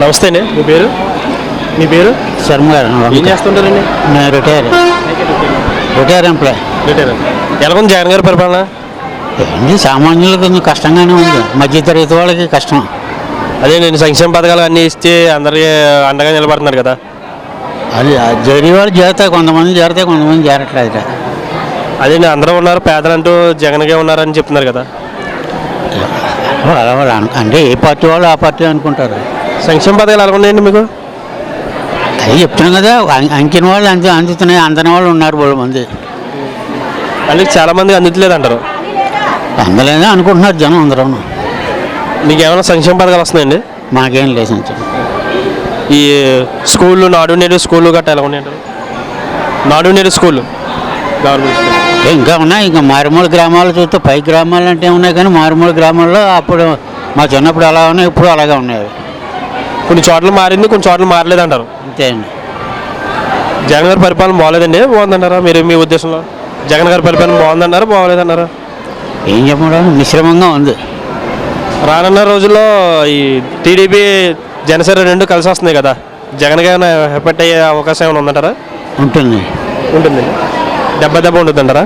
నమస్తే అండి మీ పేరు? మీ పేరు? శర్మ గారు. ఏం చేస్తుంటారండి? నేను రిటైర్. Retire employee. రిటైర్. ఎలా ఉంది జగన్ గారి పరిపాలన? ఏంటి సామాన్యులకు కొంచెం కష్టంగానే ఉంది. మధ్య తరగతి వాళ్ళకి కష్టం. అదే నేను సంక్షేమ పథకాలు అన్నీ ఇస్తే అందరికీ అండగా నిలబడుతున్నారు కదా. అది జరిగే వాళ్ళు చేరుతాయి కొంతమంది చేరుతాయి కొంతమంది చేరట్లేదు అదే అందరూ ఉన్నారు పేదలంటూ జగన్గే ఉన్నారని చెప్తున్నారు కదా. అంటే ఏ పార్టీ వాళ్ళు ఆ పార్టీ అనుకుంటారు. సంక్షేమ పథకాలు ఎలా ఉన్నాయండి మీకు? అది చెప్తున్నాం కదా అంకిన వాళ్ళు అంత అందుతున్నాయి అందని వాళ్ళు ఉన్నారు బోడు మంది. అంటే చాలా మంది అందుతలేదు అంటారు అందలేదా అనుకుంటున్నారు జనం అందరూ మీకు ఏమైనా సంక్షేమ పథకాలు వస్తున్నాయండి? మాకేం లేదు సంచం. ఈ స్కూళ్ళు నాడు నేడు స్కూళ్ళు గట్రా ఎలా ఉన్నాయంటారు? నాడు నేడు స్కూళ్ళు. గవర్నమెంట్ స్కూల్ ఇంకా ఉన్నాయి ఇంకా మారుమూల గ్రామాలు చూస్తే పై గ్రామాలు అంటే ఉన్నాయి కానీ మారుమూల గ్రామాల్లో అప్పుడు మా చిన్నప్పుడు అలా ఉన్నాయి ఇప్పుడు అలాగే ఉన్నాయి. కొన్ని చోట్ల మారింది కొన్ని చోట్ల మారలేదు అంటారు. అంతే అండి. జగన్ గారి పరిపాలన బాగలేదండి బాగుందంటారా? మీరు మీ ఉద్దేశంలో జగన్ గారి పరిపాలన బాగుందన్నారా బాగలేదన్నారా ఏం చెప్పడం మిశ్రమంగా ఉంది. రానున్న రోజుల్లో ఈ టీడీపీ జనసేన రెండు కలిసి వస్తున్నాయి కదా. జగన్ గారిని ఎఫెక్ట్ అయ్యే అవకాశం ఏమైనా ఉందంటారా? ఉంటుంది. ఉంటుంది. దెబ్బ దెబ్బ ఉంటుందంటారా?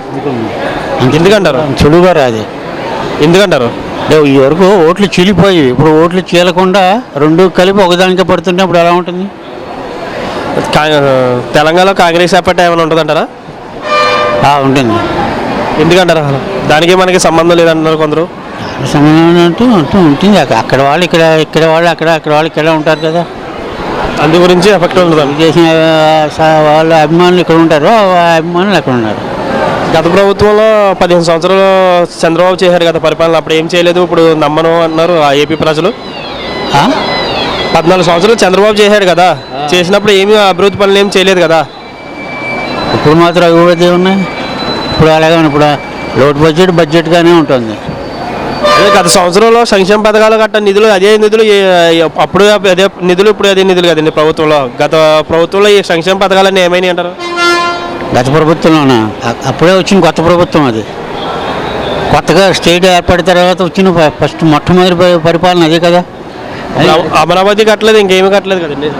ఎందుకంటారు? సులువుగా రాదు ఎందుకంటారు? ఈ వరకు ఓట్లు చీలిపోయి ఇప్పుడు ఓట్లు చీలకుండా రెండు కలిపి ఒకదానికే పడుతుంటే ఇప్పుడు ఎలా ఉంటుంది? తెలంగాణలో కాంగ్రెస్ ఎఫెక్ట్ ఏమైనా ఉంటుందంటారా? ఉంటుంది. ఎందుకంటారా? దానికి మనకి సంబంధం లేదంటున్నారు కొందరు. సంబంధం అంటూ అంటూ ఉంటుంది. అక్క- అక్కడ వాళ్ళు ఇక్కడ ఇక్కడ వాళ్ళు అక్కడ అక్కడ వాళ్ళు ఇక్కడ ఉంటారు కదా. అందు గురించి ఎఫెక్ట్ ఉంటుంది? చేసిన వాళ్ళ అభిమానులు ఇక్కడ ఉంటారు. అభిమానులు అక్కడ ఉన్నారు. గత ప్రభుత్వంలో పదిహేను సంవత్సరాలు చంద్రబాబు చేశారు కదా పరిపాలన. అప్పుడు ఏం చేయలేదు? ఇప్పుడు నమ్మను అన్నారు ఆ ఏపీ ప్రజలు? పద్నాలుగు సంవత్సరాలు చంద్రబాబు చేశాడు కదా. చేసినప్పుడు ఏమీ అభివృద్ధి పనులు ఏం చేయలేదు కదా. ఇప్పుడు మాత్రం అభివృద్ధి ఉన్నాయి ఇప్పుడు అలాగే. ఇప్పుడు లోటు బడ్జెట్ బడ్జెట్గానే ఉంటుంది. అదే గత సంవత్సరంలో సంక్షేమ పథకాలు గట్ట నిధులు అదే నిధులు అప్పుడు అదే నిధులు ఇప్పుడు అదే నిధులు కదండి ప్రభుత్వంలో. గత ప్రభుత్వంలో ఈ సంక్షేమ పథకాలన్నీ ఏమైనాయి అంటారు? గత ప్రభుత్వంలోన? అప్పుడే వచ్చిన కొత్త ప్రభుత్వం అది. కొత్తగా స్టేట్ ఏర్పడిన తర్వాత వచ్చిన ఫస్ట్ మొట్టమొదటి పరి- పరిపాలన అదే కదా. అమరావతి కట్టలేదు ఇంకేమీ కట్టలేదు కదండి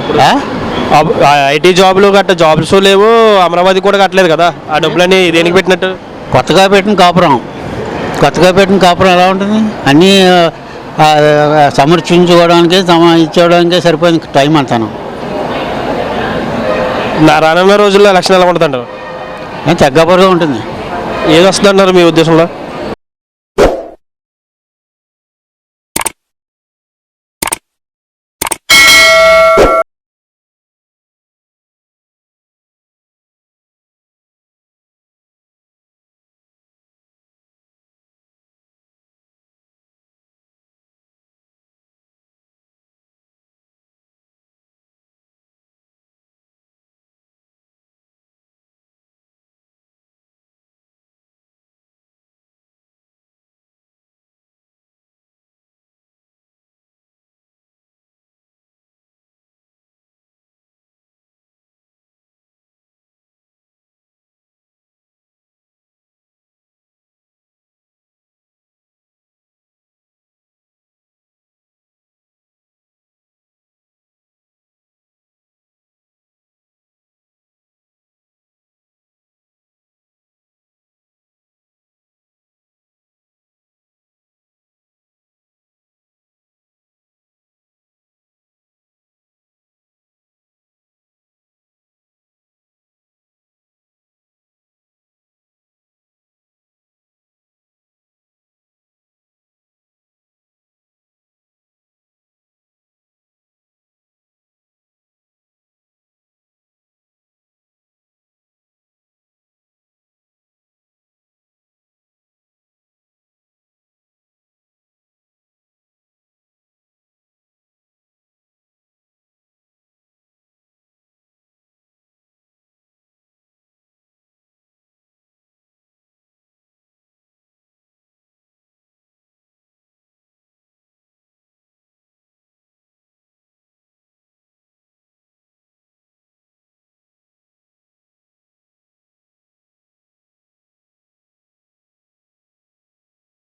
ఐటీ జాబులు గట్ట జాబ్స్ లేవు అమరావతి కూడా కట్టలేదు కదా. ఆ డబ్బులన్నీ దేనికి పెట్టినట్టు? కొత్తగా పెట్టిన కాపురం. కొత్తగా పెట్టిన కాపురం ఎలా ఉంటుంది? అన్నీ సమర్చించుకోవడానికి సమ ఇచ్చేయడానికే సరిపోయింది టైం అంతాను. రానున్న రోజుల్లో ఎలక్షన్ ఎలా ఉంటుంది. ఉంటుంది ఏది వస్తుందన్నారు మీ ఉద్దేశంలో?